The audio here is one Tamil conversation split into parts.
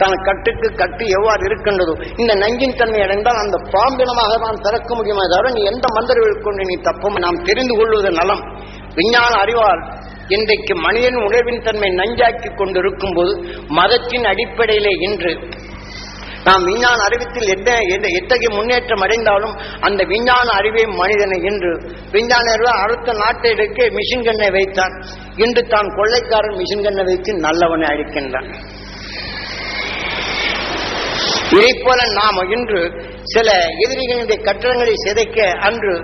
தான் கட்டுக்கு கட்டு எவ்வாறு இருக்கின்றதோ இந்த நஞ்சின் தன்மை அடைந்தால் அந்த பாம்பினமாக தான் திறக்க முடியுமே தவிர நீ எந்த மந்திரங்கள் கொண்டு நீ தப்பும்? நாம் தெரிந்து கொள்வது நலம். விஞ்ஞான அறிவால் இன்றைக்கு மனிதன் உணர்வின் தன்மை நஞ்சாக்கி கொண்டிருக்கும் போது மதத்தின் அடிப்படையிலே இன்று நாம் விஞ்ஞான அறிவித்தில் என்ன எத்தகைய முன்னேற்றம் அடைந்தாலும் அந்த விஞ்ஞான அறிவை மனிதனை இன்று விஞ்ஞான அறிவு அடுத்த நாட்டை எடுக்க மிஷின் கண்ணை வைத்தான். இன்று தான் கொள்ளைக்காரன் மிஷின் கண்ணை வைத்து நல்லவனை அழிக்கின்றான். இதைப்போல நாம் இன்று சில எதிரிகளுடைய கட்டடங்களை சிதைக்க அன்று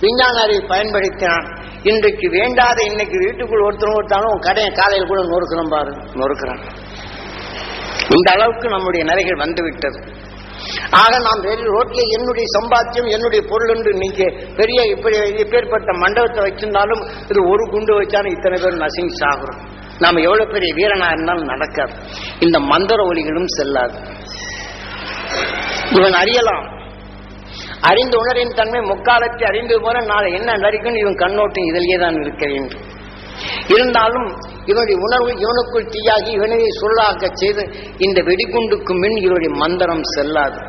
விஞ்ஞான அறிவை பயன்படுத்தினான். இன்றைக்கு வேண்டாத இன்னைக்கு வீட்டுக்குள் ஒருத்தர் ஒருத்தாலும் கடையை காலையில் கூட நொறுக்கிறோம் பாரு நொறுக்கிறான். இந்த அளவுக்கு நம்முடைய நிலைகள் வந்துவிட்டது. ஆக நாம் வெளி ரோட்ல என்னுடைய சம்பாத்தியம் என்னுடைய பொருள் என்று நீங்க பெரிய இப்படி இப்பேற்பட்ட மண்டபத்தை வச்சிருந்தாலும் இது ஒரு குண்டு வச்சாலும் இத்தனை பேர் நசுங்கி சாகுறோம். நாம எவ்வளவு பெரிய வீரனா இருந்தாலும் நடக்காது. இந்த மந்திர ஒலிகளும் செல்லாது. இவன் அறியலாம். அறிந்து உணரின் தன்மை முக்காலத்தை அறிந்து போல நாளை என்ன நடிக்கும் இவன் கண்ணோட்டம் இதிலேயே தான் இருக்க வேண்டும். இருந்தாலும் இவனுடைய உணர்வு இவனுக்குள் தீயாகி இவனை சொல்லாக செய்து இந்த வெடிகுண்டுக்கு மின் இவருடைய மந்திரம் செல்லாது.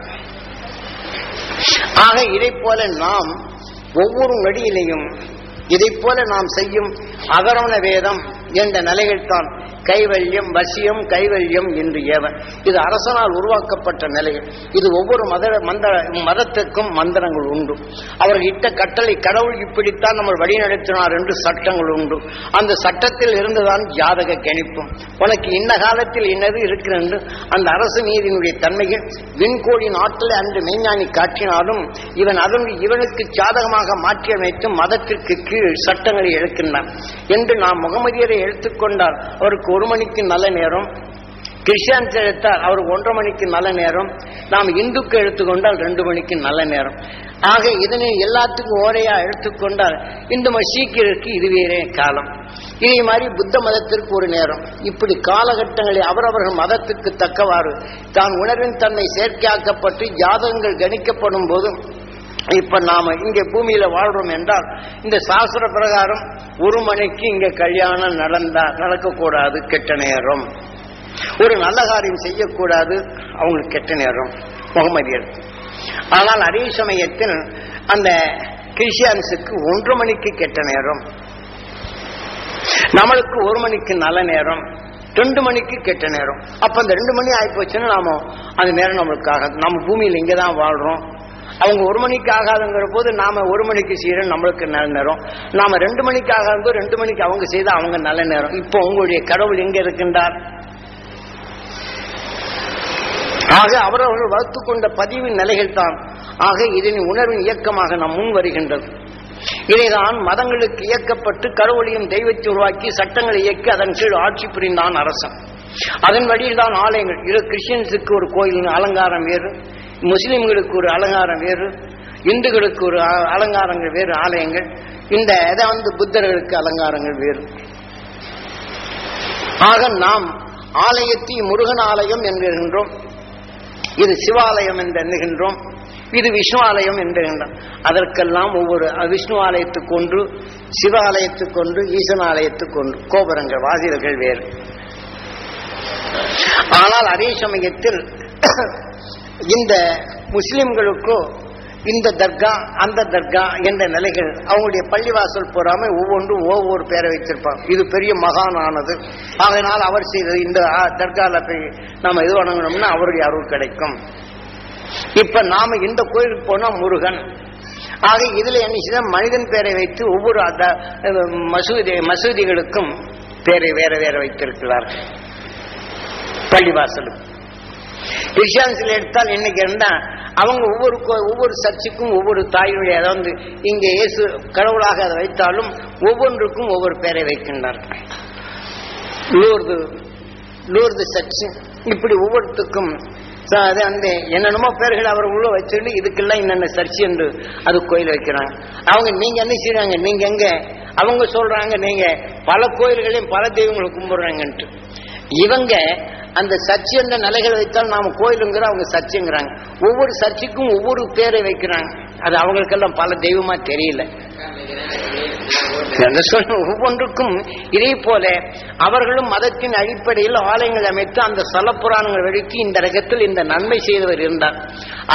ஆக இதை போல நாம் ஒவ்வொரு நடியிலையும் இதைப் போல நாம் செய்யும் அகரவண வேதம் என்ற நிலையில்தான் தான் கைவல்யம் வசியம் கைவல்யம் என்று ஏவன். இது அரசனால் உருவாக்கப்பட்ட நிலைகள் இது ஒவ்வொரு மத மந்திர மதத்துக்கும் மந்திரங்கள் உண்டு. அவர்கள் இட்ட கட்டளை கடவுள் இப்படித்தான் நம்ம வழிநடத்தினார் என்று சட்டங்கள் உண்டு. அந்த சட்டத்தில் இருந்துதான் ஜாதக கணிப்பும் உனக்கு இந்த காலத்தில் இன்னது இருக்கிறது என்று அந்த அரசு நீதியினுடைய தன்மையில் விண்கோடி நாட்டில் அன்று மெய்ஞானி காட்டினாலும் இவன் அதன் இவனுக்கு சாதகமாக மாற்றியமைத்து மதத்திற்கு கீழ் சட்டங்களை எழுக்கின்றான். என்று நாம் முகமதியரை எடுத்துக்கொண்டால் அவருக்கு ஒரு மணிக்கு நல்ல நேரம். கிறிஸ்டியன்ஸ் எடுத்தால் அவருக்கு ஒன்றரை மணிக்கு நல்ல நேரம். நாம் இந்துக்கு எடுத்துக்கொண்டால் ரெண்டு மணிக்கு நல்ல நேரம். ஆக இதனை எல்லாத்துக்கும் ஓரையா எடுத்துக்கொண்டால் இந்த ம- சீக்கியருக்கு இதுவே காலம். இதே மாதிரி புத்த மதத்திற்கு ஒரு நேரம். இப்படி காலகட்டங்களில் அவரவர்கள் மதத்துக்கு தக்கவாறு தான் உணர்வின் தன்னை செயற்கையாக்கப்பட்டு ஜாதகங்கள் கணிக்கப்படும் போது இப்ப நாம இங்க பூமியில வாழ்றோம் என்றால் இந்த சாஸ்திர பிரகாரம் ஒரு மணிக்கு இங்க கல்யாணம் நடந்தா நடக்கக்கூடாது கெட்ட நேரம். ஒரு நல்ல காரியம் செய்யக்கூடாது அவங்களுக்கு கெட்ட நேரம். முகமதியர். ஆனால் அதே சமயத்தில் அந்த கிறிஸ்டியன்ஸுக்கு ஒன்று மணிக்கு கெட்ட நேரம். நம்மளுக்கு ஒரு மணிக்கு நல்ல நேரம். ரெண்டு மணிக்கு கெட்ட நேரம். அப்ப அந்த ரெண்டு மணி ஆயிப்போச்சுன்னா நாம அந்த நேரம் நம்மளுக்காக நம்ம பூமியில் இங்கே தான் வாழ்றோம். அவங்க ஒரு மணிக்கு ஆகாதுங்கிற போது நாம ஒரு மணிக்கு செய்யறோம் நம்மளுக்கு நல்ல நேரம். நாம ரெண்டு மணிக்கு ஆகாது ரெண்டு மணிக்கு அவங்க செய்தா அவங்க நல்ல நேரம். இப்போ உங்களுடைய கடவுள் எங்க இருக்கின்றார்? ஆக அவரவர்கள் வகுத்து கொண்ட பதிவின் நிலைகள் தான். ஆக இதனை உணர்வின் இயக்கமாக நாம் முன் வருகின்றது. இதைதான் மதங்களுக்கு இயக்கப்பட்டு கடவுளையும் தெய்வத்தை உருவாக்கி சட்டங்களை இயக்கி அதன் கீழ் ஆட்சி புரிந்தான் அரசன். அதன் வழியில் தான் ஆலயங்கள். இரு கிறிஸ்டியன்ஸுக்கு ஒரு கோயில் அலங்காரம் வேறு. முஸ்லிம்களுக்கு ஒரு அலங்காரம் வேறு இந்துக்களுக்கு ஒரு அ- அலங்காரங்கள் வேறு ஆலயங்கள். இந்த இதை வந்து புத்தர்களுக்கு அலங்காரங்கள் வேறு. ஆக நாம் ஆலயத்தை முருகன் ஆலயம் என்கின்றோம். இது சிவாலயம் என்று எண்ணுகின்றோம். இது விஷ்ணு ஆலயம் என்கின்றோம். அதற்கெல்லாம் ஒவ்வொரு விஷ்ணு ஆலயத்துக்கு ஒன்று சிவாலயத்துக்கு ஒன்று ஈசன் ஆலயத்துக்கு ஒன்று. கோபுரங்கள் வாசில்கள் வேறு. ஆனால் அதே சமயத்தில் இந்த முஸ்லிம்களுக்கோ இந்த தர்கா அந்த தர்கா என்ற நிலைகள் அவங்களுடைய பள்ளிவாசல் போறாம ஒவ்வொன்றும் ஒவ்வொரு பேரை வைத்திருப்பாங்க. இது பெரிய மகான் ஆனது அதனால் அவர் செய்தது இந்த தர்காவில் தர்கால போய் நாம் இது வணங்கணும்னா அவருடைய அருள் கிடைக்கும். இப்ப நாம இந்த கோயிலுக்கு போனா முருகன். ஆக இதுல என்ன மனிதன் பேரை வைத்து ஒவ்வொரு மசூதி மசூதிகளுக்கும் பேரை வேற வேற வைத்திருக்கிறார்கள். பள்ளிவாசலுக்கு. கிறிஸ்டியான்ஸ்ல எடுத்தால் இன்னைக்கு இருந்தா அவங்க ஒவ்வொரு கோ- ஒவ்வொரு சர்ச்சுக்கும் ஒவ்வொரு தாயினுடைய அதாவது இங்கே இயேசு கடவுளாக அதை வைத்தாலும் ஒவ்வொன்றுக்கும் ஒவ்வொரு பேரை வைக்கின்றார்கள். Lourdes Lourdes church. இப்படி ஒவ்வொருத்துக்கும் அது அந்த என்னென்னமோ பேர்கள் அவர் உள்ள வச்சுட்டு இதுக்கெல்லாம் என்னென்ன சர்ச் என்று அது கோயில் வைக்கிறாங்க. அவங்க நீங்க என்ன செய்யறாங்க நீங்க எங்க? அவங்க சொல்றாங்க நீங்க பல கோயில்களையும் பல தெய்வங்களை கும்பிடுறாங்கன்ட்டு. இவங்க அந்த சர்ச்சு என்ற நிலைகள் வைத்தால் நாம கோயிலுங்கிற அவங்க சர்ச்சுங்கிறாங்க. ஒவ்வொரு சர்ச்சுக்கும் ஒவ்வொரு பேரை வைக்கிறாங்க. அது அவங்களுக்கெல்லாம் பல தெய்வமா தெரியல. ஒவ்வொன்றுக்கும் இதே போல அவர்களும் மதத்தின் அடிப்படையில் ஆலயங்கள் அமைத்து அந்த சலப்புராணங்கள் வழிக்கு இந்த ரகத்தில் இந்த நன்மை செய்தவர் இருந்தார்.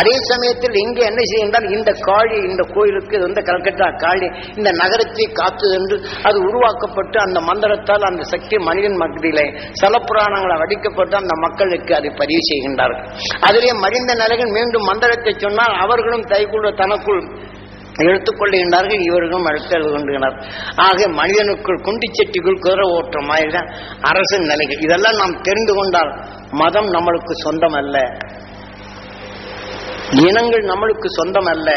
அதே சமயத்தில் இங்கே என்ன செய்தால் இந்த காளி இந்த கோயிலுக்கு இது வந்து கல்கட்டா காளி இந்த நகரத்தை காத்து என்று அது உருவாக்கப்பட்டு அந்த மந்திரத்தால் அந்த சக்தி மனிதன் மத்தியிலே சலப்புராணங்களை வடிக்கப்பட்டு அந்த மக்களுக்கு அதை பதிவு செய்கின்றார்கள். அதிலே மறிந்த நிலைகள் மீண்டும் மந்திரத்தை சொன்னால் அவர்களும் தைக்குள்ள தனக்குள் எடுத்துக்கொள்கின்றார்கள் இவர்களும் அடுத்து கொண்டுகிறார் ஆக மனிதனுக்குள் குண்டிச்சட்டிக்குள் குதிரை ஓட்டுற மாதிரி தான் அரசின் நிலைகள். இதெல்லாம் நாம் தெரிந்து கொண்டால் மதம் நம்மளுக்கு சொந்தம் அல்ல இனங்கள் நம்மளுக்கு சொந்தம் அல்ல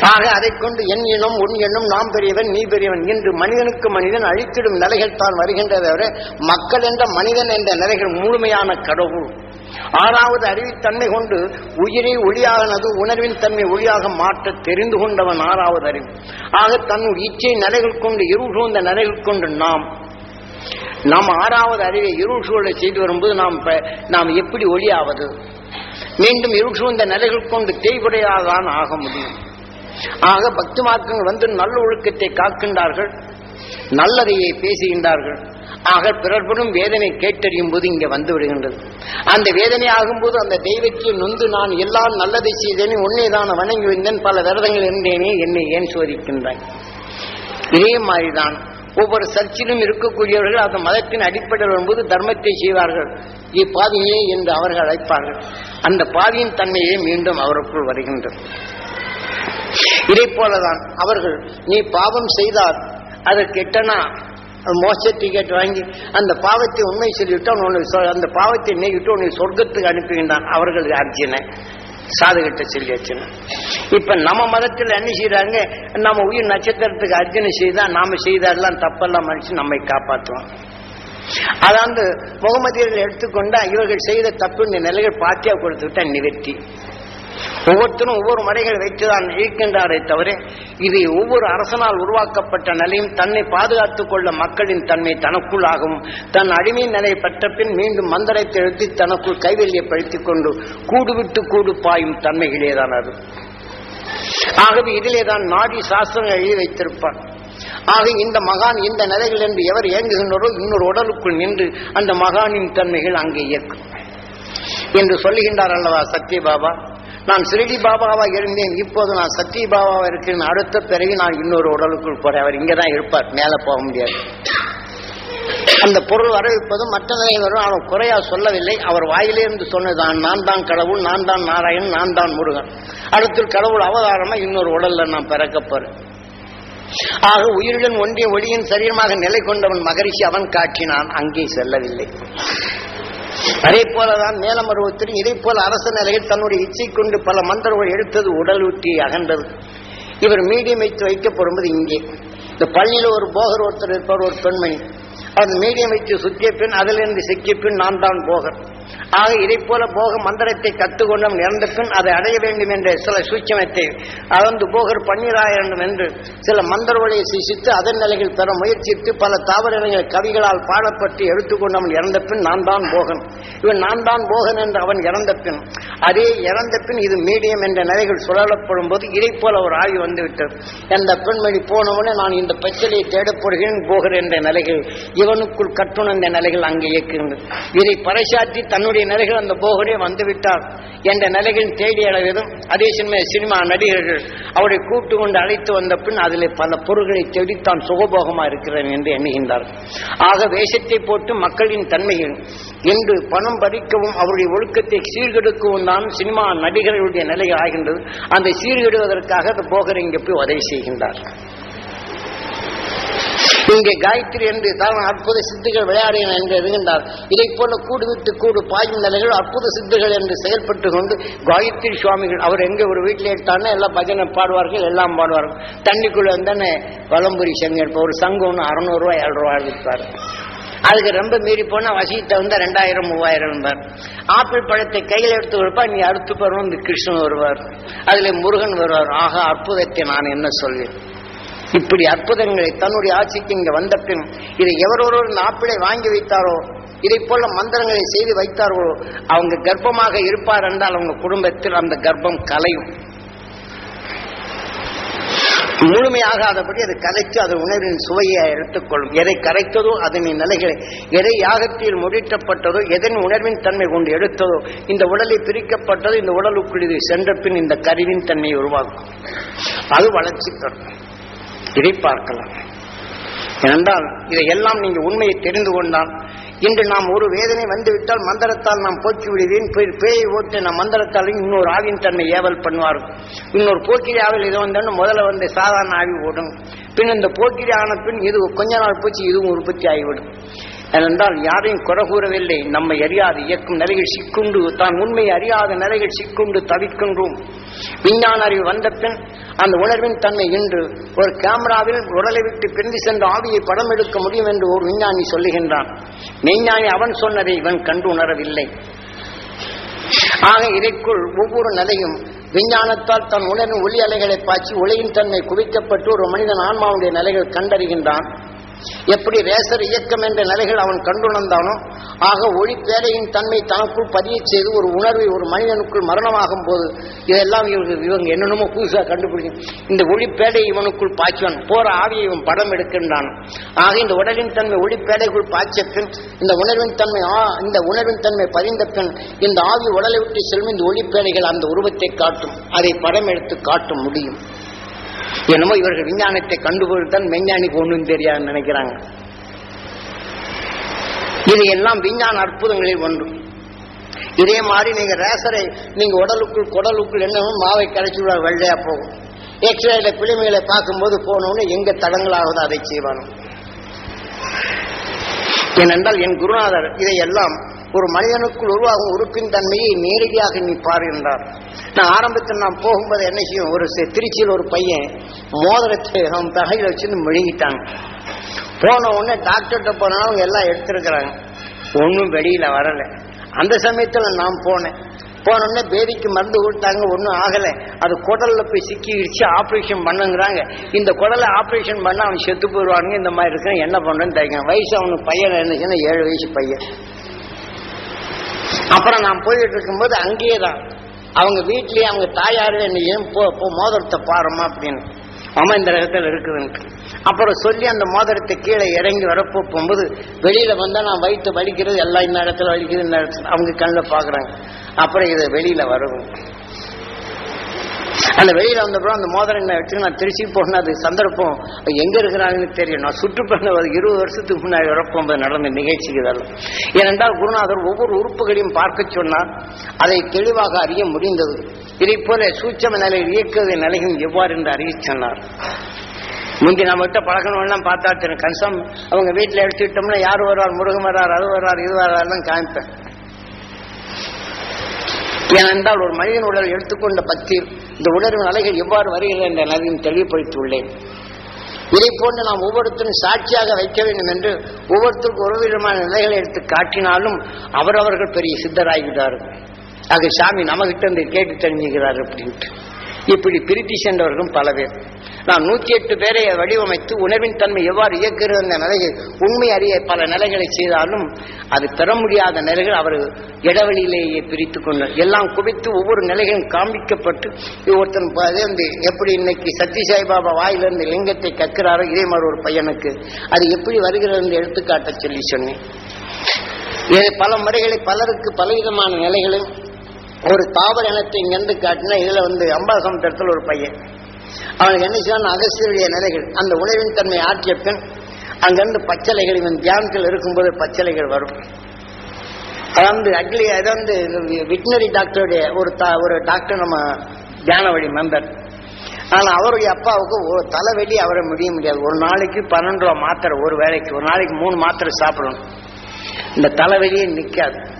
ஆக அதை கொண்டு என் இனம் உன் எண்ணும் நாம் பெரியவன் நீ பெரியவன் என்று மனிதனுக்கு மனிதன் அழித்திடும் நிலைகள் தான் வருகின்றதை தவிர மக்கள் என்ற மனிதன் என்ற நிலைகள் முழுமையான கடவுள். ஆறாவது அறிவித்தன்மை கொண்டு உயிரை ஒளியாகனது உணர்வின் தன்மை ஒளியாக மாற்ற தெரிந்து கொண்டவன் ஆறாவது அறிவு. ஆக தன் இச்சை நிலைகள் கொண்டு இருள் சூழ்ந்த நிலைகள் கொண்டு நாம் நாம் ஆறாவது அறிவை இருள் சூழலை செய்து வரும்போது நாம் ப- நாம் எப்படி ஒளியாவது? மீண்டும் இருள் சூழ்ந்த நிலைகள் கொண்டு தேய்வுடையாதான் ஆக முடியும். ஆக பக்தி மார்க்கங்கள் வந்து நல்ல ஒழுக்கத்தை காக்கின்றார்கள் நல்லதையே பேசுகின்றார்கள். ஆக பிறர்படும் வேதனை கேட்டறியும் போது இங்கே வந்து விடுகின்றது. அந்த வேதனை ஆகும்போது அந்த தெய்வத்தை நொந்து நான் எல்லாம் நல்லதை செய்தேனே உன்னை தான் வணங்கி வந்தேன் பல விரதங்கள் இருந்தேனே என்னை ஏன் சோதிக்கின்றாய்? இதே மாதிரிதான் ஒவ்வொரு சர்ச்சிலும் இருக்கக்கூடியவர்கள் அந்த மதத்தின் அடிப்படையில் வரும்போது தர்மத்தை செய்வார்கள். இப்பாதியே என்று அவர்கள் அழைப்பார்கள். அந்த பாதியின் தன்மையே மீண்டும் அவருக்குள் வருகின்றது. இதை போலதான் அவர்கள் நீ பாவம் செய்தால் அதற்கு எட்டனா மோச டிக்கெட் வாங்கி அந்த பாவத்தை உண்மை சொல்லிவிட்டு உன்னை சொ- அந்த பாவத்தை நீக்கிட்டு உன்னை சொர்க்கத்துக்கு அனுப்புகின்றான். அவர்கள் அர்ஜுனை சாதுகிட்ட சொல்லி வச்சுன இப்ப நம்ம மதத்தில் என்ன செய்யறாங்க நம்ம உயிர் நட்சத்திரத்துக்கு அர்ஜுனை செய்தா நாம செய்தாலாம் தப்பெல்லாம் மனுஷன் நம்மை காப்பாற்றுவோம் அதாவது முகமதியர்கள் எடுத்துக்கொண்டா இவர்கள் செய்த தப்பு இந்த நிலைகள் பாத்தியா கொடுத்துவிட்டா நிவர்த்தி. ஒவ்வொருத்தரும் ஒவ்வொரு முறைகள் வைத்துதான் இருக்கின்றாரே தவிர இது ஒவ்வொரு அரசனால் உருவாக்கப்பட்ட நிலையும் தன்னை பாதுகாத்துக் கொள்ள மக்களின் தன்மை தனக்குள்ளாகவும் தன் அடிமை நிலை பெற்ற பின் மீண்டும் மந்திரத்தை எழுத்தி தனக்குள் கைவல்யப்படுத்திக் கொண்டு கூடுவிட்டு கூடு பாயும் தன்மைகளேதான் அது. ஆகவே இதிலே தான் நாடி சாஸ்திரங்கள் எழுதி வைத்திருப்பார். ஆக இந்த மகான் இந்த நிலைகள் என்று எவர் இயங்குகின்றோ இன்னொரு உடலுக்குள் நின்று அந்த மகானின் தன்மைகள் அங்கே இயக்கும். என்று சொல்லுகின்றார் அல்லவா சத்யபாபா? நான் சிறுடி பாபாவா இருந்தேன். இப்போது நான் சத்திய பாபாவா இருக்கிறேன். அடுத்த பிறகு நான் இன்னொரு உடலுக்குள் போறேன். அவர் இங்கதான் இருப்பார். மேல போக முடியாது. அந்த பொருள் வரவிப்பதும் மற்ற நிலையில் வரும் குறையா சொல்லவில்லை. அவர் வாயிலிருந்து சொன்னதான் நான் தான் கடவுள் நான் தான் நாராயணன் நான் தான் முருகன். அடுத்து கடவுள் அவதாரமா இன்னொரு உடல்ல நான் பிறக்கப் போறேன். ஆக உயிருடன் ஒன்றிய ஒளியின் சரீரமாக நிலை கொண்டவன் மகரிஷி அவன் காட்டினான். அங்கே செல்லவில்லை. அதே போலதான் மேலமருவத்தில் இதை போல அரச நிலையில் தன்னுடைய இச்சை கொண்டு பல மந்திரங்கள் எடுத்தது உடல் ஊற்றி அகன்றது. இவர் மீடியம் வைத்து வைக்கப்படும்போது இங்கே. இந்த பள்ளியில் ஒரு போகர் ஒருத்தர் இருப்பார் ஒரு பெண்மணி. அந்த மீடியம் வைத்து சுற்றிய பின் அதிலிருந்து சிக்கிய பின் நான் தான் போகர். ஆக இதை போல போக மந்திரத்தை கற்றுக்கொண்டும் இறந்த பின் அதை அடைய வேண்டும் என்ற சில சூட்சமத்தை அளந்து போகர் பன்னீரா வேண்டும் என்று சில மந்திர சிசித்து அதன் நிலையில் பெற முயற்சித்து பல தாவரங்கள் கவிகளால் பாடப்பட்டு எடுத்துக்கொண்டவன் இறந்த பின் நான் தான் போகன். இவன் நான் தான் போகன் என்று அவன் இறந்த பின் அதே இறந்த பின் இது மீடியம் என்ற நிலைகள் சுழலப்படும் போது இதை போல ஒரு ஆய்வு வந்துவிட்டது. அந்த பெண்மணி போனவுடனே நான் இந்த பச்சலையை தேடப்படுகிறேன் போகர் என்ற நிலைகள் இவனுக்குள் கட்டுணர்ந்த நிலைகள் அங்கே இயக்குகின்றது இதை பறைசாற்றி தன்னுடைய நிலைகள் அந்த போகரே வந்துவிட்டார் என்ற நிலைகள் தேடி அளவிலும் அதே சினிமா சினிமா நடிகர்கள் அவரை கூட்டு கொண்டு அழைத்து வந்த பின் அதில் பல பொருள்களை தேடி தான் சுகபோகமாக இருக்கிறேன் என்று எண்ணுகின்றார். ஆக வேஷத்தை போட்டு மக்களின் தன்மைகள் என்று பணம் பறிக்கவும் அவருடைய ஒழுக்கத்தை சீர்கெடுக்கவும் தான் சினிமா நடிகர்களுடைய நிலை ஆகின்றது அந்த சீர்கெடுவதற்காக அந்த போகர் இங்கே போய் உதவி செய்கின்றார். இங்கே காயத்ரி என்று தான் அற்புத சித்துகள் விளையாடின என்று எழுகின்றார் இதை போல கூடு விட்டு கூடு பாயும் நிலைகள் அற்புத சித்துகள் என்று செயல்பட்டு கொண்டு காயத்ரி சுவாமிகள் அவர் எங்க ஒரு வீட்டில் எடுத்தானே எல்லாம் பஜனை பாடுவார்கள் எல்லாம் பாடுவார்கள். தண்ணிக்குள்ள வந்தானே வலம்புரி சங்கம் எடுப்பார். ஒரு சங்கம் ஒன்று அறநூறுவா ஏழு ரூபா அதுக்கு ரொம்ப மீறி போனா வசியத்தை வந்து ரெண்டாயிரம் மூவாயிரம் என்பார். ஆப்பிள் பழத்தை கையில் எடுத்து கொடுப்பா நீ அறுத்து பருவம் கிருஷ்ணன் வருவார். அதுல முருகன் வருவார். ஆகா அற்புதத்தை நான் என்ன சொல்வேன்? இப்படி அற்புதங்களை தன்னுடைய ஆட்சிக்கு இங்க வந்த பின் இதை எவரொரு நாப்பிளை வாங்கி வைத்தாரோ இதை போல மந்திரங்களை செய்து வைத்தார்களோ அவங்க கர்ப்பமாக இருப்பார் என்றால் அவங்க குடும்பத்தில் அந்த கர்ப்பம் கலையும். முழுமையாகாதபடி அது கரைத்து அது உணர்வின் சுவையை எடுத்துக்கொள்ளும் எதை கரைத்ததோ அதனின் நிலைகளை எதை யாகத்தில் முடிட்டப்பட்டதோ எதன் உணர்வின் தன்மை கொண்டு எடுத்ததோ இந்த உடலை பிரிக்கப்பட்டதோ இந்த உடலுக்குள் இது சென்ற பின் இந்த கருவின் தன்மையை உருவாக்கும். அது வளர்ச்சி தரும். இதை பார்க்கலாம் ஏனென்றால் இதையெல்லாம் நீங்க உண்மையை தெரிந்து கொண்டால் இன்று நாம் ஒரு வேதனை வந்துவிட்டால் மந்திரத்தால் நாம் போக்கி விடுவேன் பேயை ஓட்டு நாம் மந்திரத்தால் இன்னொரு ஆவின் தன்மை ஏவல் பண்ணுவார். இன்னொரு போக்கிரி ஆவல் இது வந்தோன்னு முதல்ல வந்து சாதாரண ஆவி ஓடும். பின் இந்த போக்கிரி ஆன பின் இது கொஞ்ச நாள் போச்சு இதுவும் உற்பத்தி ஆகிவிடும். ஏனென்றால் யாரையும் குறை கூறவில்லை. நம்மை அறியாது இயக்கும் நிலையில் சிக்குண்டு தான் உண்மை அறியாத நிலையில் சிக்குண்டு தவிக்கின்றோம். விஞ்ஞான அறிவு வந்த பின் அந்த உணர்வின் தன்மை இன்று ஒரு கேமராவில் உடலை விட்டு பிரிந்து சென்ற ஆவியை படம் எடுக்க முடியும் என்று ஒரு விஞ்ஞானி சொல்லுகின்றான். மெய்ஞானி அவன் சொன்னதை இவன் கண்டு உணரவில்லை. ஆக இதைக்குள் ஒவ்வொரு நிலையும் விஞ்ஞானத்தால் தன் உணர்வின் ஒளி அலைகளை பாய்ச்சி ஒளியின் தன்மை குவிக்கப்பட்டு ஒரு மனிதன் ஆன்மாவுடைய நிலைகள் கண்டறிகின்றான். எப்படி ரேசர் இயக்கம் என்ற நிலைகள் அவன் கண்டுணர்ந்தானோ ஆக ஒளிப்பேரையின் தன்மை தனக்குள் பதிய செய்து ஒரு உணர்வை ஒரு மனிதனுக்குள் மரணமாகும் போது இதெல்லாம் இவங்க இவங்க என்னென்னமோ புதுசா கண்டுபிடிக்கும் இந்த ஒளிப்பேடை இவனுக்குள் பாய்ச்சுவான். போற ஆவியை இவன் படம் எடுக்கின்றான். ஆக இந்த உடலின் தன்மை ஒளிப்பேடைக்குள் பாய்ச்ச பின் இந்த உணர்வின் தன்மை ஆ இந்த உணர்வின் தன்மை பதிந்த பின் இந்த ஆவி உடலை விட்டு செல்லும் இந்த ஒளிப்பேடைகள் அந்த உருவத்தை காட்டும். அதை படம் எடுத்து காட்ட முடியும். என்னமோ இவர்கள் விஞ்ஞானத்தை கண்டுபிடித்தான் விஞ்ஞானிக்கு ஒன்றும் தெரியாதுன்னு நினைக்கிறாங்க. இது எல்லாம் விஞ்ஞான அற்புதங்களில் ஒன்று. இதே மாதிரி நீங்க ரேசரை நீங்க உடலுக்குள் குடலுக்குள் என்ன மாவை கரைச்சி விட வெள்ளையா போகும். எக்ஸ்ரேல பிளிமைகளை பார்க்கும்போது போனோம்னு எங்க தடங்களாவது அதை செய்வானோ? ஏனென்றால் என் குருநாதர் இதையெல்லாம் ஒரு மனிதனுக்குள் உருவாகும் உறுப்பின் தன்மையை நேரடியாக நீ பாருகின்றார் நான் ஆரம்பத்தில் நான் போகும்போது என்ன செய்யும் ஒரு திருச்சியில் ஒரு பையன் மோதிரத்தை அவன் தகையில் வச்சுன்னு முழுங்கிட்டாங்க போன உடனே டாக்டர்கிட்ட போனாலும் அவங்க எல்லாம் எடுத்திருக்கிறாங்க. ஒன்றும் வெளியில் வரலை. அந்த சமயத்தில் நான் போனேன். போன உடனே பேதிக்கு மருந்து கொடுத்தாங்க ஒன்றும் ஆகலை. அது குடலில் போய் சிக்கிடுச்சு ஆப்ரேஷன் பண்ணுங்கிறாங்க. இந்த குடலை ஆப்ரேஷன் பண்ண அவன் செத்து போயிடுவானுங்க இந்த மாதிரி இருக்கிறேன் என்ன பண்ணுறேன்னு தெரியும். வயசு அவனுக்கு பையன் இருந்துச்சுன்னா ஏழு வயசு பையன். அப்புறம் நான் போயிட்டு இருக்கும்போது அங்கேயே தான் அவங்க வீட்லேயே அவங்க தாயாரே நீ ஏன் போ போ மோதிரத்தை பாருமா அப்படின்னு. அம்மா இந்த இடத்துல இருக்குதுன்னு அப்புறம் சொல்லி அந்த மோதிரத்தை கீழே இறங்கி வரப்போ போகும்போது வெளியில வந்தா நான் வயிற்று வலிக்கிறது எல்லாம் இந்த இடத்துல வலிக்குது இந்த இடத்துல. அவங்க கண்ணில் பாக்குறாங்க. அப்புறம் இதை வெளியில வரும் அந்த வெளியில வந்தப்பறம் அந்த மோதிரம் என்ன வச்சு நான் திருச்சி போன அது சந்தர்ப்பம். எங்க இருக்கிறாங்கன்னு தெரியும். நான் சுற்றுப்பயணம் ஒரு இருபது வருஷத்துக்கு முன்னாடி வரப்போகும்போது நடந்த நிகழ்ச்சிக்கு இதெல்லாம் ஏனென்றால் குருநாதர் ஒவ்வொரு உறுப்புகளையும் பார்க்க சொன்னார். அதை தெளிவாக அறிய முடிந்தது. இதை போல சூட்சம நிலையில் இயக்குவதை நிலையும் எவ்வாறு என்று அறிய சொன்னார். முந்தி நம்ம கிட்ட பழக்கணும்லாம் பார்த்தா தெரியும் கன்சம். அவங்க வீட்டில் எடுத்துக்கிட்டோம்னா யார் வருவார்? முருகன் வர்றார் அது வர்றார் இது வர்றாருலாம் காமிப்பேன். ஏனென்றால் ஒரு மனிதன் உடல் எடுத்துக்கொண்ட பக்தி இந்த உணர்வின் அலைகள் எவ்வாறு வருகின்றன என்ற நதியும் தெளிவுபடுத்தியுள்ளேன். இதை போன்று நாம் ஒவ்வொருத்தரும் சாட்சியாக வைக்க வேண்டும் என்று ஒவ்வொருத்தருக்கும் ஒரு விதமான நிலைகளை எடுத்து காட்டினாலும் அவரவர்கள் பெரிய சித்தராகிவிட்டார்கள். ஆக சாமி நம்மகிட்ட இருந்து கேட்டு தெரிஞ்சுக்கிறார் அப்படின்ட்டு. இப்படி பிரித்தி சென்றவர்களும் பல பேர். நான் நூத்தி எட்டு பேரை வடிவமைத்து உணர்வின் தன்மை எவ்வாறு இயக்குகிறது என்ற நிலையை உண்மை அறிய பல நிலைகளை செய்தாலும் அது பெற முடியாத நிலைகள் அவர் இடைவெளியிலேயே பிரித்து கொண்டார் எல்லாம் குவித்து ஒவ்வொரு நிலைகளும் காண்பிக்கப்பட்டு ஒருத்தன் ப- அதே வந்து எப்படி இன்னைக்கு சத்ய சாய்பாபா வாயிலிருந்து லிங்கத்தை கற்கிறாரோ இதே மாதிரி ஒரு பையனுக்கு அது எப்படி வருகிறது என்று எடுத்துக்காட்ட சொல்லி சொன்னேன். இது பல முறைகளை பலருக்கு பலவிதமான நிலைகளும் ஒரு தாவர இனத்தை இங்கிருந்து காட்டினா இதுல வந்து அம்பாசமுத்திரத்தில் ஒரு பையன். அவனுக்கு என்ன செய்வான் அகசியருடைய நிலைகள். அந்த உணவின் தன்மை ஆற்றிய பின் அங்கிருந்து பச்சலைகள் இவன் தியானத்தில் இருக்கும்போது பச்சலைகள் வரும். அதாவது அக்லி அதாவது வந்து விட்னரி டாக்டருடைய ஒரு தா- ஒரு டாக்டர் நம்ம தியான வழி மெம்பர் ஆனால் அவருடைய அப்பாவுக்கு ஒரு தலைவலி அவரை முடிய முடியாது. ஒரு நாளைக்கு பன்னெண்டு ரூபா மாத்திரை ஒரு வேளைக்கு ஒரு நாளைக்கு மூணு மாத்திரை சாப்பிடணும். இந்த தலைவலியே நிற்காது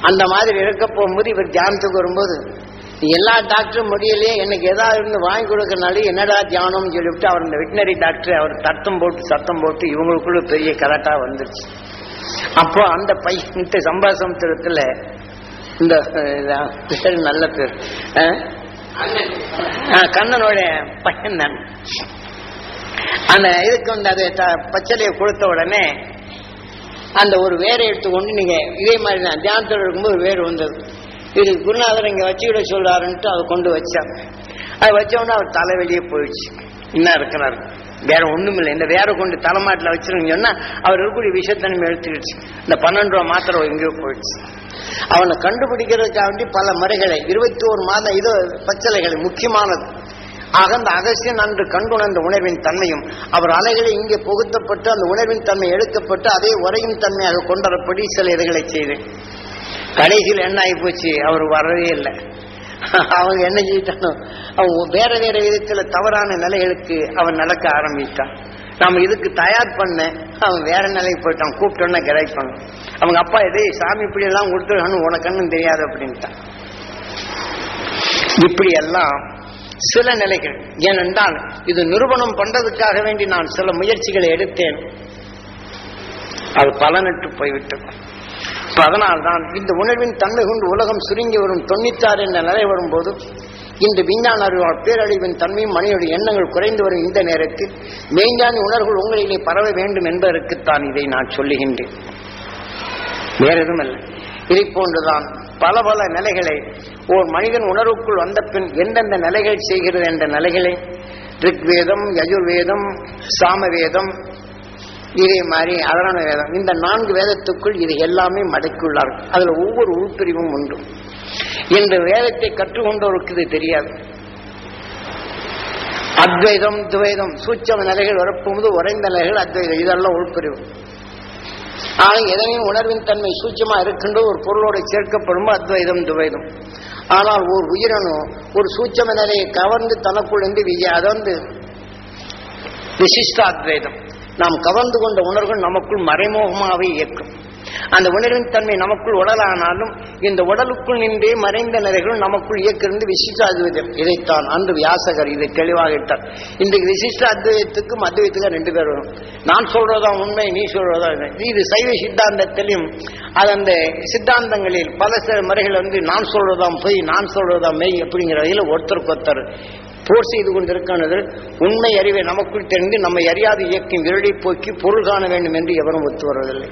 அந்த மாதிரி இருக்க போகும்போது இவர் தியானத்துக்கு வரும்போது எல்லா டாக்டரும் முடியலையே எனக்கு ஏதாவது இருந்து வாங்கி கொடுக்கறனாலே என்னடா தியானம்னு சொல்லிவிட்டு அவர் இந்த வெட்டினரி டாக்டர் அவர் தத்தம் போட்டு சத்தம் போட்டு இவங்களுக்குள்ள பெரிய கலட்டா வந்துருச்சு. அப்போ அந்த பையன் சம்பாசமுத்திரத்துல இந்த பேர் நல்ல பேர். அஹ்? கண்ணனுடைய பையன் தான். அந்த இதுக்கு வந்து அது பச்சலையை கொடுத்த உடனே அந்த ஒரு வேரை எடுத்துக்கொண்டு நீங்க இதே மாதிரி தான் தியானத்தில் இருக்கும்போது வேர் வந்தது. இது குருநாதர் இங்க வச்சுக்கிட சொல்றாருன்ட்டு அதை கொண்டு வச்சாங்க அதை வச்சோடனே அவர் தலை வெளியே போயிடுச்சு. என்ன இருக்கிறார். வேற ஒண்ணும் இல்லை இந்த வேற கொண்டு தலைமாட்டில் வச்சிருங்க சொன்னா அவர் இருக்கக்கூடிய விஷத்தன்மை எடுத்துக்கிடுச்சு. இந்த பன்னெண்டு ரூபா மாத்திரை எங்கேயோ போயிடுச்சு. அவனை கண்டுபிடிக்கிறதுக்காக வேண்டி பல முறைகளை இருபத்தி ஒரு மாதம் இது பச்சலைகள் முக்கியமானது. ஆக அந்த அகசியன் அன்று கண்டுணர்ந்த உணர்வின் தன்மையும் அவர் அலைகளை இங்கே புகுத்தப்பட்டு அந்த உணர்வின் தன்மை எடுக்கப்பட்டு அதே உரையின் தன்மையாக கொண்டரப்படி சில இதுகளை செய்தேன். கடைசியில் என்ன ஆகி போச்சு அவர் வரவே இல்லை. அவங்க என்ன செய்யிட்டானோ அவன் வேற வேற விதத்துல தவறான நிலைகளுக்கு அவன் நடக்க ஆரம்பித்தான் நம்ம இதுக்கு தயார் பண்ண அவன் வேற நிலைக்கு போயிட்டான். கூப்பிட்டோன்னா கிடைப்பாங்க அவங்க அப்பா இதே சாமி இப்படி எல்லாம் கொடுத்துருக்கான்னு உனக்கண்ணும் தெரியாது அப்படின்ட்டான். இப்படி எல்லாம் சில நிலைகள். ஏனென்றால் இது நிரூபணம் பண்றதுக்காக வேண்டி நான் சில முயற்சிகளை எடுத்தேன். அது பலனிட்டு போய்விட்டது. அதனால்தான் இந்த உணர்வின் தன்மை கொண்டு உலகம் சுருங்கி வரும் தொண்ணூத்தாறு என்ற நிலை வரும்போது இந்த விஞ்ஞான அறிவால் பேரழிவின் தன்மையும் மனிதனுடைய எண்ணங்கள் குறைந்து வரும் இந்த நேரத்தில் மெய்ஞானி உணர்வுகள் உங்களிலே பரவ வேண்டும் என்பதற்குத்தான் இதை நான் சொல்லுகின்றேன். வேற எதுவும் இல்லை இதை போன்றுதான் பல பல நிலைகளை ஓர் மனிதன் உணர்வுக்குள் வந்த பின் எந்தெந்த நிலைகள் செய்கிறது என்ற நிலைகளை ரிக்வேதம் யஜுர்வேதம் சாமவேதம் இதே மாதிரி அதரான வேதம். இந்த நான்கு வேதத்துக்குள் இது எல்லாமே மடக்கியுள்ளார்கள் அதுல ஒவ்வொரு உள்பிரிவும் உண்டு. இந்த வேதத்தை கற்றுக்கொண்டவருக்கு இது தெரியாது. அத்வைதம் துவைதம் சூட்சம நிலைகள் வரப்போது உறைந்த நிலைகள் அத்வைதம். இதெல்லாம் உள்பிரிவு. ஆனால் எதனையும் உணர்வின் தன்மை சூட்சமா இருக்கின்ற ஒரு பொருளோடு சேர்க்கப்படும் அத்வைதம் துவைதம். ஆனால் ஒரு உயிரனும் ஒரு சூட்சம நிலையை கவர்ந்து தனக்குள் இருந்து விஜய அது வந்து விசிஷ்ட அத்வைதம். நாம் கவர்ந்து கொண்ட உணர்வுகள் நமக்குள் மறைமுகமாகவே இயக்கும். அந்த உணர்வின் தன்மை நமக்குள் உடலானாலும் இந்த உடலுக்குள் நின்றே மறைந்த நிறைகள் நமக்குள் இயக்கிருந்து விசிஷ்ட அத்வைதம் இதைத்தான் அன்று வியாசகர் இதை தெளிவாக இட்டார். இன்றைக்கு விசிஷ்ட அத்வைத்துக்கும் அத்வைத்துக்கும் ரெண்டு பேர் வரும். நான் சொல்றதான் உண்மை நீ சொல்றதான் உண்மை. இது சைவ சித்தாந்தத்திலையும் அது அந்த சித்தாந்தங்களில் பல சில முறைகள் வந்து நான் சொல்றதான் பொய் நான் சொல்றதான் மெய் அப்படிங்கிற வகையில் ஒருத்தருக்கு ஒருத்தர் போர் செய்து கொண்டிருக்கிறது உண்மை அறிவை நமக்குள் தெரிந்து நம்மை அறியாது இயக்கும் இருளை போக்கி பொருள் காண வேண்டும் என்று எவரும் ஒத்து வருவதில்லை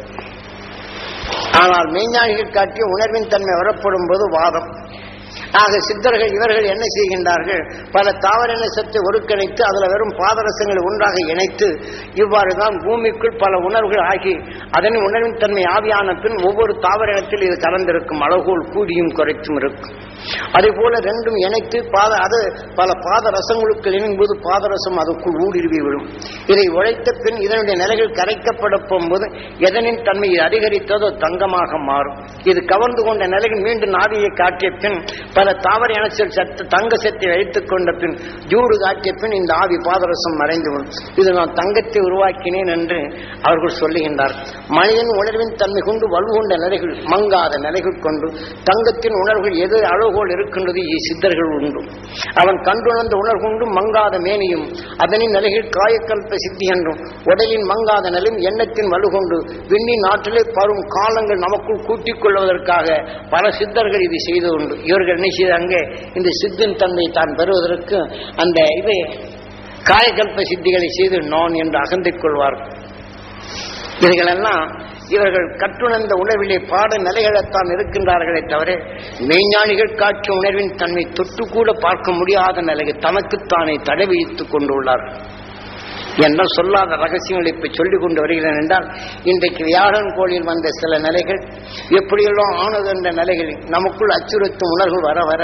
ஆனால் மெய்ஞானிகள் காட்டிய உணர்வின் தன்மை வரப்படும் போது வாதம். ஆக சித்தர்கள் இவர்கள் என்ன செய்கின்றார்கள்? பல தாவர சத்தை ஒருங்கிணைத்து அதில் வெறும் பாதரசங்களை ஒன்றாக இணைத்து இவ்வாறு தான் பூமிக்குள் பல உணர்வுகள் ஆகி அதன் உணர்வின் தன்மை ஆவியான பின் ஒவ்வொரு தாவர இனத்தில் இது கலந்திருக்கும். அளவுகோல் கூடியும் குறைத்தும் இருக்கும். அதே போல ரெண்டும் இணைத்து பாத அது பல பாதரசங்களுக்கு இணையும்போது பாதரசம் அதுக்குள் ஊடுருவி விடும். இதை உழைத்த பின் இதனுடைய நிலைகள் கரைக்கப்பட போகும்போது எதனின் தன்மை அதிகரித்ததோ தங்கமாக மாறும். இது கவர்ந்து கொண்ட நிலையில் மீண்டும் நாவியை காட்டிய பின் பல தாவர இனச்சல் சத்து தங்க சத்தை வைத்துக் கொண்ட பின் ஜூடு காட்டிய பின் இந்த ஆவி பாதரசம் மறைந்துவிடும். இது நான் தங்கத்தை உருவாக்கினேன் என்று அவர்கள் சொல்லுகின்றார். மனிதன் உணர்வின் தன்மை கொண்டு வலுகொண்ட நிலைகள் மங்காத நிலைகள் கொண்டு தங்கத்தின் உணர்வுகள் எது அளவுகோல் இருக்கின்றது சித்தர்கள் உண்டு. அவன் கண்டுணர்ந்த உணர்வு மங்காத மேனியும் அதனின் நிலைகள் காயக்கல்ப சித்தி என்றும் உடலின் மங்காத நிலையும் எண்ணத்தின் வலுகொண்டு விண்ணின் ஆற்றிலே பரும் காலங்கள் நமக்குள் கூட்டிக் கொள்வதற்காக பல சித்தர்கள் இது செய்து உண்டு இவர்கள் என்ன செய்தாங்க? இந்த சித்தின் தன்மை தான் பெறுவதற்கும் அந்த இவை காயகல்ப சித்திகளை செய்து நான் என்று அகந்து கொள்வார்கள் இவைகளெல்லாம் இவர்கள் கற்றுணர்ந்த உணர்விலே பாட நிலைகளைத்தான் இருக்கின்றார்களே தவிர மெய்ஞானிகள் காட்சி உணர்வின் தன்மை தொட்டு கூட பார்க்க முடியாத நிலையை தனக்குத்தானே தடை விதித்துக் கொண்டுள்ளார்கள் என்ன சொல்லாத ரகசியங்களை இப்ப சொல்லிக் கொண்டு வருகிறேன் என்றால் இன்றைக்கு வியாழன் கோளில் வந்த சில நிலைகள் எப்படியெல்லாம் ஆனது என்ற நிலைகள் நமக்குள் அச்சுறுத்தும் உணர்வு வர வர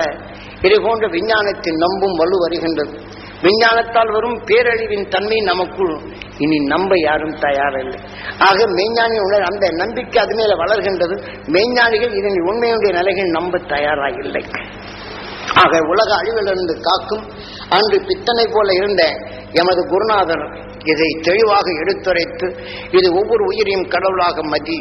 இது போன்ற விஞ்ஞானத்தின் நம்பும் வலு வருகின்றது. விஞ்ஞானத்தால் வரும் பேரழிவின் தன்மை நமக்குள் இனி நம்ப யாரும் தயாரில்லை. ஆக மெய்ஞானி உணர் அந்த நம்பிக்கை அது மேல வளர்கின்றது. மெய்ஞானிகள் இதனை உண்மையுடைய நிலைகள் நம்ப தயாராக இல்லை ஆக உலக அழிவிலிருந்து காக்கும் அன்று பித்தனை போல இருந்த எமது குருநாதர் இதை தெளிவாக எடுத்துரைத்து இது ஒவ்வொரு உயிரையும் கடவுளாக மதி.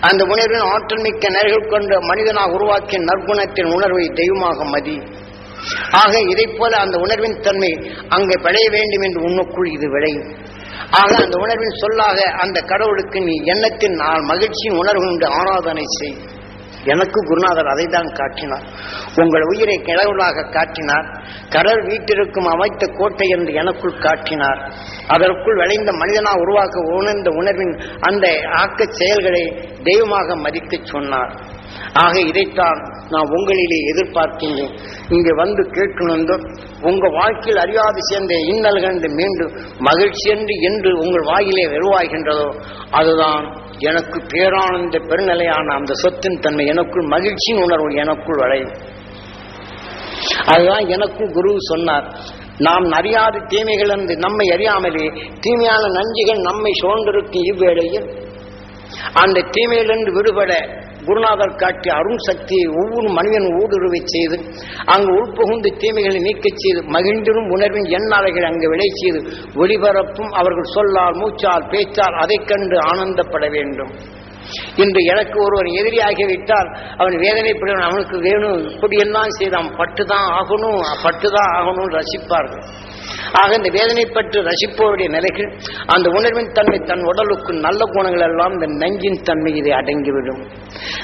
அந்த உணர்வின் ஆற்றல் மிக்க நேர்கள் கொண்ட மனிதனாக உருவாக்கிய நற்குணத்தின் உணர்வை தெய்வமாக மதி. ஆக இதைப் போல அந்த உணர்வின் தன்மை அங்கே விளைய வேண்டும் என்று உன்னுக்குள் இது விளையும் ஆக அந்த உணர்வின் சொல்லாக அந்த கடவுளுக்கு நீ எண்ணத்தின் நான் மகிழ்ச்சியின் உணர்வு கொண்டு ஆராதனை செய். எனக்கு குருநாதர் அதை தான் காட்டினார். உங்கள் உயிரை கிழவுளாக காட்டினார். கடல் வீட்டிற்கும் அமைத்த கோட்டை என்று எனக்குள் காட்டினார். அதற்குள் விளைந்த மனிதனா உருவாக்க உணர்ந்த உணர்வின் அந்த ஆக்கச் செயல்களை தெய்வமாக மதிக்கச் சொன்னார். ஆக இதைத்தான் நான் உங்களிலே எதிர்பார்க்கின்றேன். இங்கே வந்து கேட்கணுந்தோ உங்க வாழ்க்கையில் அறியாது சேர்ந்த இன்னல்கள் மீண்டும் மகிழ்ச்சி என்று என்று உங்கள் வாயிலே வெறுவாகின்றதோ அதுதான் எனக்கு பேரானந்த பெருநிலையான அந்த சொத்தின் தன்மை எனக்குள் மகிழ்ச்சியின் உணர்வு எனக்குள் வளையும். அதுதான் எனக்கும் குரு சொன்னார். நாம் அறியாத தீமைகள் என்று நம்மை அறியாமலே தீமையான நஞ்சுகள் நம்மை சூழ்ந்திருக்கும் இவ்வேளையில். அந்த தீமையிலிருந்து விடுபட குருநாதர் காட்டிய அருண் சக்தியை ஒவ்வொரு மனிதன் ஊடுருவை செய்து அங்கு உள்புகுந்து தீமைகளை நீக்கச் செய்து மகிழ்ந்திடும் உணர்வின் எண்ணாலைகள் அங்கு விளை செய்து ஒளிபரப்பும் அவர்கள் சொல்லால் மூச்சால் பேச்சால் அதைக் கண்டு ஆனந்தப்பட வேண்டும். இன்று எனக்கு ஒருவன் எதிரியாகிவிட்டால் அவன் வேதனைப்படுவன் அவனுக்கு வேணும் இப்படியெல்லாம் செய்தான் பட்டுதான் ஆகணும் பட்டுதான் ஆகணும் ரசிப்பார்கள். ஆக இந்த வேதனைப்பட்டு ரசிப்போருடைய நிலைகள் அந்த உணர்வின் தன்மை தன் உடலுக்கு நல்ல குணங்கள் எல்லாம் இந்த நஞ்சின் தன்மை இதை அடங்கிவிடும்.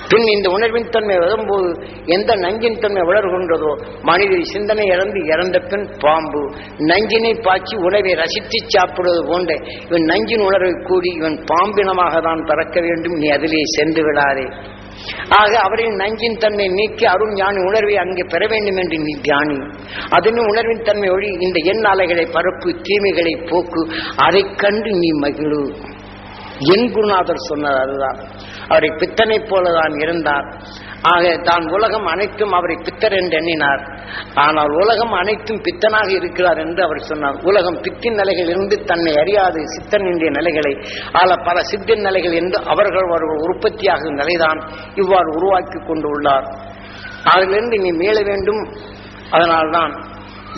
பின் இந்த உணர்வின் தன்மை வரும்போது எந்த நஞ்சின் தன்மை வளர்கின்றதோ மனித சிந்தனை இறந்து இறந்த பின் பாம்பு. நஞ்சினை பாய்ச்சி உணவை ரசித்து சாப்பிடுவது போன்ற இவன் நஞ்சின் உணர்வை கூடி இவன் பாம்பினமாக தான் பறக்க வேண்டும். நீ அதிலே சென்று விடாதே. ஆக அவரின் நஞ்சின் தன்மை நீக்கி அருண் ஞானி உணர்வை அங்கே பெற வேண்டும் என்று நீ தியானி அதனும் உணர்வின் தன்மை ஒழி இந்த எண் அலைகளை பரப்பு தீமைகளை போக்கு. அதைக் கண்டு நீ மகிழு. என் குருநாதர் சொன்னார் அதுதான். அவரை பித்தனைப் போலதான் இருந்தார். ஆக தான் உலகம் அனைத்தும் அவரை பித்தர் என்று எண்ணினார். ஆனால் உலகம் அனைத்தும் பித்தனாக இருக்கிறார் என்று அவர் சொன்னார். உலகம் பித்தின் நிலைகள் இருந்து தன்னை அறியாது சித்தன் என்ற நிலைகளை ஆல பல சித்தின் நிலைகள் என்று அவர்கள் அவர்கள் உற்பத்தியாகும் நிலைதான் இவ்வாறு உருவாக்கி கொண்டு உள்ளார். அதிலிருந்து நீ மீள வேண்டும். அதனால்தான்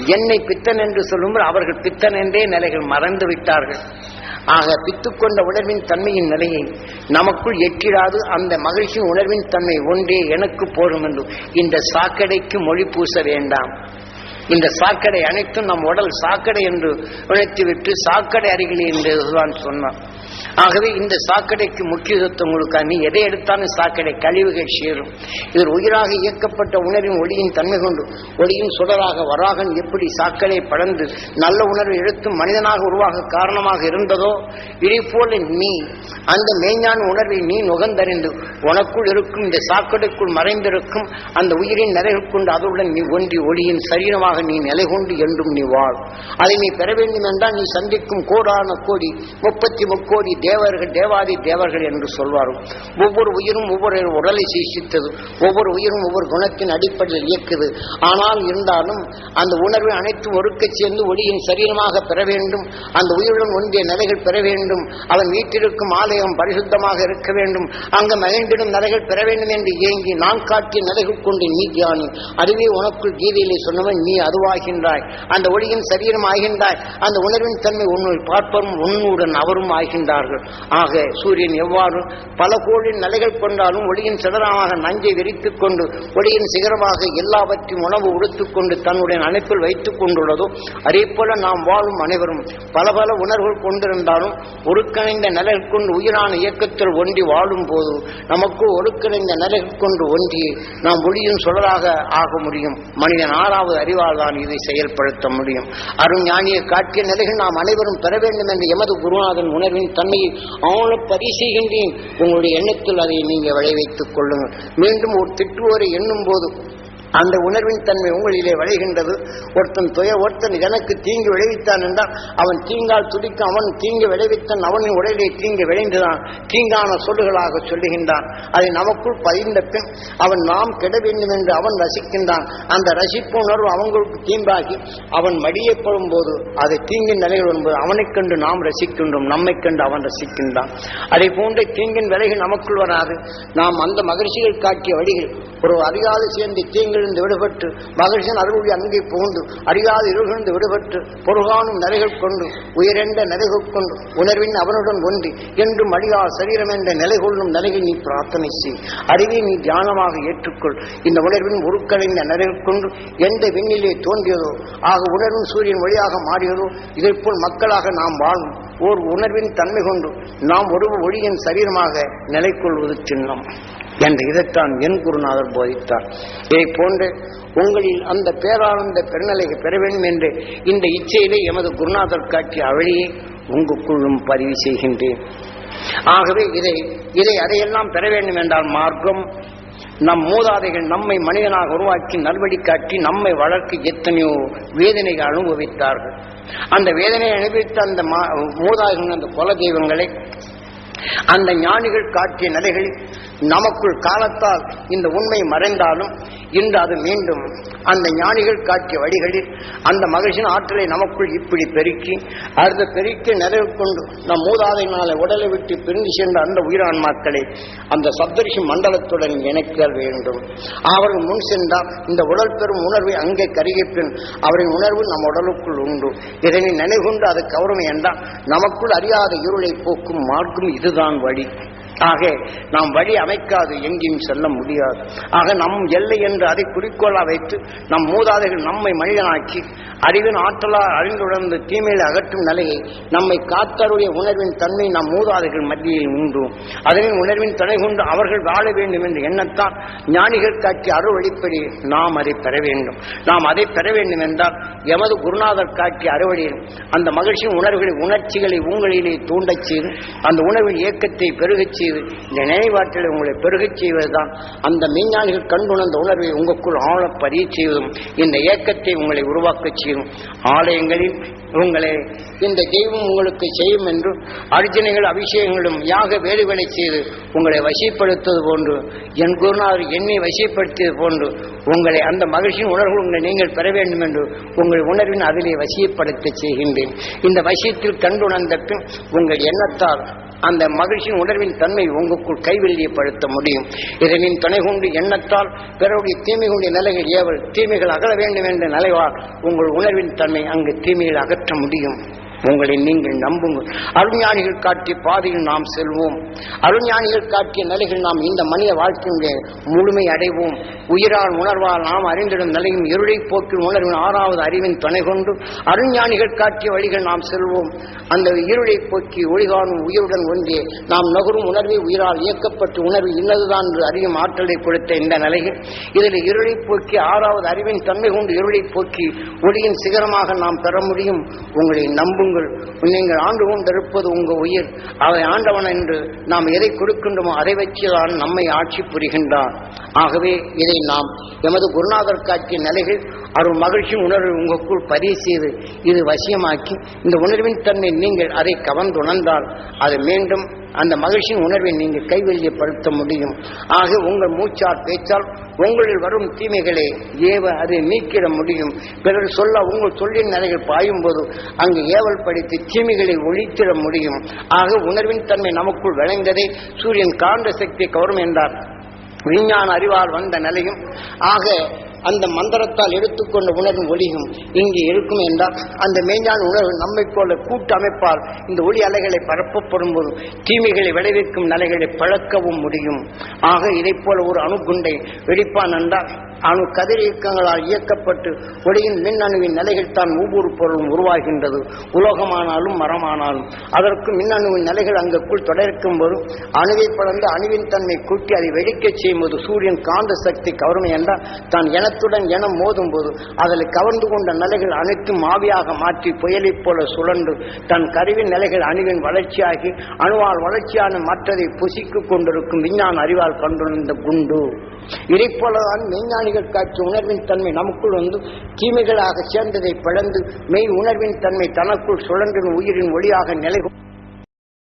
என்னை பித்தன் என்று சொல்லும்போது அவர்கள் பித்தன் என்றே நிலைகள் மறந்து விட்டார்கள். ஆக பித்துக்கொண்ட உணர்வின் தன்மையின் நிலையை நமக்குள் எட்டிடாது அந்த மகிழ்ச்சி உணர்வின் தன்மை ஒன்றே எனக்கு போடும் என்று. இந்த சாக்கடைக்கு மொழி பூச வேண்டாம். இந்த சாக்கடை அனைத்தும் நம் உடல் சாக்கடை என்று உழைத்துவிட்டு சாக்கடை அருகில் என்றுதான் சொன்னான். ஆகவே இந்த சாக்கடைக்கு முக்கியத்துவம் கொடுக்க நீ எதை எடுத்தாலும் சாக்கடை கழிவுகள் சேரும். இதில் உயிராக இயக்கப்பட்ட உணர்வின் ஒளியின் தன்மை கொண்டு ஒளியின் சுடராக வராகன் எப்படி சாக்கடை படர்ந்து நல்ல உணர்வு எடுத்து மனிதனாக உருவாக காரணமாக இருந்ததோ இதே போல நீ அந்த மெய்ஞான உணர்வை நீ நுகர்ந்தறிந்து உனக்குள் இருக்கும் இந்த சாக்கடைக்குள் மறைந்திருக்கும் அந்த உயிரின் நிறைவு கொண்டு அதனுடன் நீ ஒன்றி ஒளியின் சரீரமாக நீ நிலை கொண்டு என்றும் நீ வாழ். அதை நீ பெற வேண்டும் என்றால் நீ சந்திக்கும் கோடான கோடி முப்பத்தி முக்கோடி தேவர்கள் தேவாதி தேவர்கள் என்று சொல்வார்கள். ஒவ்வொரு உயிரும் ஒவ்வொரு உடலை சீசித்தது ஒவ்வொரு உயிரும் ஒவ்வொரு குணத்தின் அடிப்படையில் இயக்குது. ஆனால் இருந்தாலும் அந்த உணர்வு அனைத்தும் ஒருக்கச் சேர்ந்து ஒளியின் சரீரமாக பெற வேண்டும். அந்த உயிருடன் ஒன்றிய நிலைகள் பெற வேண்டும். அவன் வீட்டிற்கும் ஆலயம் பரிசுத்தமாக இருக்க வேண்டும். அங்கு மகிழ்ந்திடும் நிலைகள் பெற வேண்டும் என்று ஏங்கி நான் காட்டிய நிலைகள் கொண்டு நீ தியானி. அதுவே உனக்குள் கீதையிலே சொன்னவன் நீ அதுவாகின்றாய். அந்த ஒளியின் சரீரம் ஆகின்றாய். அந்த உணர்வின் தன்மை உன்னை பார்ப்பரும் உன்னுடன் அவரும் ஆகின்றார்கள். ஆக சூரியன் எவ்வாறு பல கோடி நிலைகள் கொண்டாலும் ஒளியின் சிதறமாக நஞ்சை விரித்துக் கொண்டு ஒளியின் சிகரமாக எல்லாவற்றையும் உணவு உடுத்துக்கொண்டு தன்னுடைய அணைப்பில் வைத்துக் கொண்டுள்ளதோ அதே போல நாம் வாழும் அனைவரும் பல பல உணர்வுகள் கொண்டிருந்தாலும் ஒருங்கிணைந்த நிலைகள் கொண்டு உயிரான இயக்கத்தில் ஒன்றி வாழும் போது நமக்கு ஒருங்கிணைந்த நிலைகள் கொண்டு ஒன்றி நாம் ஒளியின் சுடராக ஆக முடியும். மனிதன் ஆறாவது அறிவால் தான் இதை செயல்படுத்த முடியும். அருஞானியை காட்டிய நிலைகள் நாம் அனைவரும் பெற வேண்டும் என்ற எமது குருநாதன் உணர்வின் தன்மையை ஆழ பரிசெய்கின்றேன் உங்களுடைய எண்ணத்தில் அதை நீங்கள் விளைவித்துக் கொள்ளுங்கள். மீண்டும் ஒரு திட்டுவோரை எண்ணும் போது அந்த உணர்வின் தன்மை உங்களிலே விளைகின்றது. ஒருத்தன் துய ஒருத்தன் எனக்கு தீங்கு விளைவித்தான் என்றால் அவன் தீங்கால் துடிக்க அவன் தீங்கு விளைவித்தான் அவனின் உடலிலே தீங்கு விளைந்துதான் தீங்கான சொல்லுகளாக சொல்லுகின்றான். அதை நமக்குள் பதிந்த பின் அவன் நாம் கெட வேண்டும் என்று அவன் ரசிக்கின்றான். அந்த ரசிப்பு உணர்வு அவங்களுக்கு தீம்பாகி அவன் மடியப்படும் போது அதை தீங்கின் நிலைகள் என்பது அவனைக் கண்டு நாம் ரசிக்கின்றோம் நம்மை கண்டு அவன் ரசிக்கின்றான். அதை போன்ற தீங்கின் விலைகள் நமக்குள் வராது. நாம் அந்த மகிழ்ச்சிகள் காட்டிய வழிகள் ஒரு அறியாது சேர்ந்து தீங்கு தீங்கிலிருந்து விடுபட்டு மகிழ்ச்சியின் அருளுடைய அங்கே புகுந்து அறியாத இருளிலிருந்து விடுபட்டு பொருகானும் நிலைகள் கொண்டு உயரென்ற நிலைகள் கொண்டு உணர்வின் அவனுடன் ஒன்றி என்றும் அழியா சரீரம் என்ற நிலை கொள்ளும் நிலையை நீ பிரார்த்தனை செய். அறிவை நீ தியானமாக ஏற்றுக்கொள். இந்த உணர்வின் உருக்கடைந்த நிலைகள் கொண்டு எந்த விண்ணிலே தோன்றியதோ ஆக உணர்வும் சூரியன் வழியாக மாறியதோ இதைப்போல் மக்களாக நாம் வாழும். ஓர் உணர்வின் தன்மை கொண்டு நாம் ஒரு ஒளியின் சரீரமாக நிலை கொள்வது சின்னம். என்று இதைத்தான் என் குருநாதர் போதித்தார். இதை போன்று உங்களில் அந்த பேரானந்த பெருநிலையை பெற வேண்டும் என்று இந்த இச்சையிலே எமது குருநாதர் காட்டிய அவழியை உங்களுக்குள்ளும் பதிவு செய்கின்றேன். ஆகவே இதை இதை அதையெல்லாம் பெற வேண்டும் என்றால் மார்க்கம் நம் மூதாதைகள் நம்மை மனிதனாக உருவாக்கி நல்வழி காட்டி நம்மை வளர்க்க எத்தனையோ வேதனைகள் அனுபவித்தார்கள். அந்த வேதனையை அனுபவித்த அந்த மா- மூதாதைகள் அந்த குல தெய்வங்களை அந்த ஞானிகள் காட்டிய நிலைகளில் நமக்குள் காலத்தால் இந்த உண்மை மறைந்தாலும் இன்று அது மீண்டும் அந்த ஞானிகள் காட்டிய வழிகளில் அந்த மகிழ்ச்சியின் ஆற்றலை நமக்குள் இப்படி பெருக்கி அடுத்த பெருக்கி நிறைவு கொண்டு நம் மூதாதையினால உடலை விட்டு பிரிந்து சென்ற அந்த உயிரான்மாக்களை அந்த சப்தரிஷி மண்டலத்துடன் இணைக்க வேண்டும். அவர்கள் முன் சென்றால் இந்த உடல் பெறும் உணர்வை அங்கே கருகிப்பின் அவரின் உணர்வு நம் உடலுக்குள் உண்டு. இதனை நினைவுண்டு அது கௌரவம் என்றால் நமக்குள் அறியாத இருளை போக்கும் மார்க்கும் இதுதான் வழி. ஆக நாம் வழி அமைக்காது எங்கேயும் செல்ல முடியாது. ஆக நம் எல்லை என்று அதை குறிக்கோளா வைத்து நம் மூதாதைகள் நம்மை மனிதனாக்கி அறிவின் ஆற்றலால் அறிந்துணர்ந்து தீமையில் அகற்றும் நிலையை நம்மை காத்தருடைய உணர்வின் தன்மை நம் மூதாதைகள் மத்தியில் உண்டு. அதனின் உணர்வின் துணை கொண்டு அவர்கள் வாழ வேண்டும் என்ற எண்ணத்தால் ஞானிகள் காட்டிய அருள் வழிப்படி நாம் அதை பெற வேண்டும். நாம் அதை பெற வேண்டும் என்றால் எமது குருநாதர் காட்டிய அறுவடையில் அந்த மகிழ்ச்சியின் உணர்வுகளை உணர்ச்சிகளை உங்களிலே தூண்டச் செய்து அந்த உணர்வின் இயக்கத்தை பெருகச் செய்து இந்த நினைவாற்றலை உங்களை பெருகச் செய்வதுதான். அந்த மெய்ஞானிகள் கண்டுணர்ந்த உணர்வை உங்களுக்குள் ஆழ பதிய செய்வதும் இந்த இயக்கத்தை உங்களை உருவாக்கச் செய்யும். ஆலயங்களில் உங்களை இந்த தெய்வம் உங்களுக்கு செய்யும் என்று அர்ஜனைகள் அபிஷேகங்களும் யாக வேலைகளை செய்து உங்களை வசிப்படுத்துவது போன்று என் குருநாதர் என்னை வசிப்படுத்தியது போன்று உங்களை அந்த மகிழ்ச்சியின் உணர்வு உங்களை நீங்கள் பெற வேண்டும் என்று உங்கள் உணர்வின் அதிலே வசியப்படுத்த செய்கின்றேன். இந்த வசியத்தில் கண்டுணர்ந்த பின் உங்கள் எண்ணத்தால் அந்த மகிழ்ச்சியின் உணர்வின் தன்மை உங்களுக்குள் கைவெள்ளியப்படுத்த முடியும். இதனின் துணை கொண்டு எண்ணத்தால் பிறருடைய தீமை கொண்ட நிலைகள் ஏவல் தீமைகள் அகல வேண்டும் என்ற நிலைவால் உங்கள் உணர்வின் தன்மை அங்கு தீமையில் அகற்ற முடியும். உங்களை நீங்கள் நம்புங்கள். அருஞானிகள் காட்டிய பாதையில் நாம் செல்வோம். அருஞானிகள் காட்டிய நிலைகள் நாம் இந்த மனித வாழ்க்கையுடைய முழுமை அடைவோம். உயிரால் உணர்வால் நாம் அறிந்திடும் நிலையும் இருளை போக்கில் உணர்வின் ஆறாவது அறிவின் துணை கொண்டு அருஞானிகள் காட்டிய வழிகள் நாம் செல்வோம். அந்த இருளை போக்கி ஒளிகாணும் உயிருடன் ஒன்றே நாம் நகரும் உணர்வை உயிரால் இயக்கப்பட்டு உணர்வு இன்னதுதான் என்று அறியும் ஆற்றலை கொடுத்த இந்த நிலையில் இதில் இருளை போக்கி ஆறாவது அறிவின் தன்மை கொண்டு இருளை போக்கி ஒளியின் சிகரமாக நாம் பெற முடியும். உங்களை நம்புங்கள். நீங்கள் ஆண்டு கொண்டிருப்பது உங்க உயிர். அவை ஆண்டவன் என்று நாம் எதை கொடுக்கின்றோமோ அதை வச்சுதான் நம்மை ஆட்சி புரிகின்றான். ஆகவே இதை நாம் எமது குருநாதர் காட்டிய நிலைகள் அருள் மகிழ்ச்சி உணர்வு உங்களுக்குள் பதிவு செய்து இது வசியமாக்கி இந்த உணர்வின் தன்மை நீங்கள் அதை கவர்ந்துணர்ந்தால் அது மீண்டும் அந்த மகிழ்ச்சியின் உணர்வை நீங்கள் கைவல்யப்படுத்த முடியும். ஆக உங்கள் மூச்சால் பேச்சால் உங்களில் வரும் தீமைகளை ஏவ அதை நீக்கிட முடியும். பிறர் சொல்ல உங்கள் சொல்லின் நிலைகள் பாயும் போது அங்கு ஏவல் படித்து தீமைகளை ஒழித்திட முடியும். ஆக உணர்வின் தன்மை நமக்குள் விளைந்ததை சூரியன் காந்த சக்தி கவரும் என்றார். விஞ்ஞான அறிவால் வந்த நிலையும். ஆக அந்த மந்திரத்தால் எடுத்துக்கொண்ட உணர்வு ஒளியும். இங்கே இருக்கும் என்றால் அந்த மெய்ஞான உணர்வு நம்மை போல கூட்டு அமைப்பால் இந்த ஒளி அலைகளை பரப்பப்படும் போது தீமைகளை விளைவிக்கும் நிலைகளை பழக்கவும் முடியும். ஆக இதை போல ஒரு அணுகுண்டை வெடிப்பான் என்றால் அணு கதிர் இயக்கங்களால் இயக்கப்பட்டு ஒளியின் மின்னணுவின் நிலைகள் தான் ஒவ்வொரு பொருளும் உருவாகின்றது. உலோகமானாலும் மரமானாலும். அதற்கு மின்னணுவின் நிலைகள் அங்குக்குள் தொடர்க்கும் போது அணுவை படர்ந்து அணுவின் தன்மை கூட்டி அதை வெடிக்கச் செய்யும் போது சூரியன் காந்த சக்தி கவர்மை என்றால் தான் எனத்துடன் எனம் மோதும் போது அதில் கவர்ந்து கொண்ட நிலைகள் அனைத்தும் ஆவியாக மாற்றி புயலைப் போல சுழன்று தன் கருவின் நிலைகள் அணுவின் வளர்ச்சியாகி அணுவால் வளர்ச்சியான மற்றதை புசித்துக் கொண்டிருக்கும் விஞ்ஞான அறிவால் கொண்டிருந்த குண்டு. இதைப் போலதான் மெய்ஞானிகள் காட்சி உணர்வின் தன்மை நமக்குள் வந்து தீமைகளாக சேர்ந்ததை பிளந்து மெய் உணர்வின் தன்மை தனக்குள் சுழன்றின் உயிரின் ஒளியாக நிலை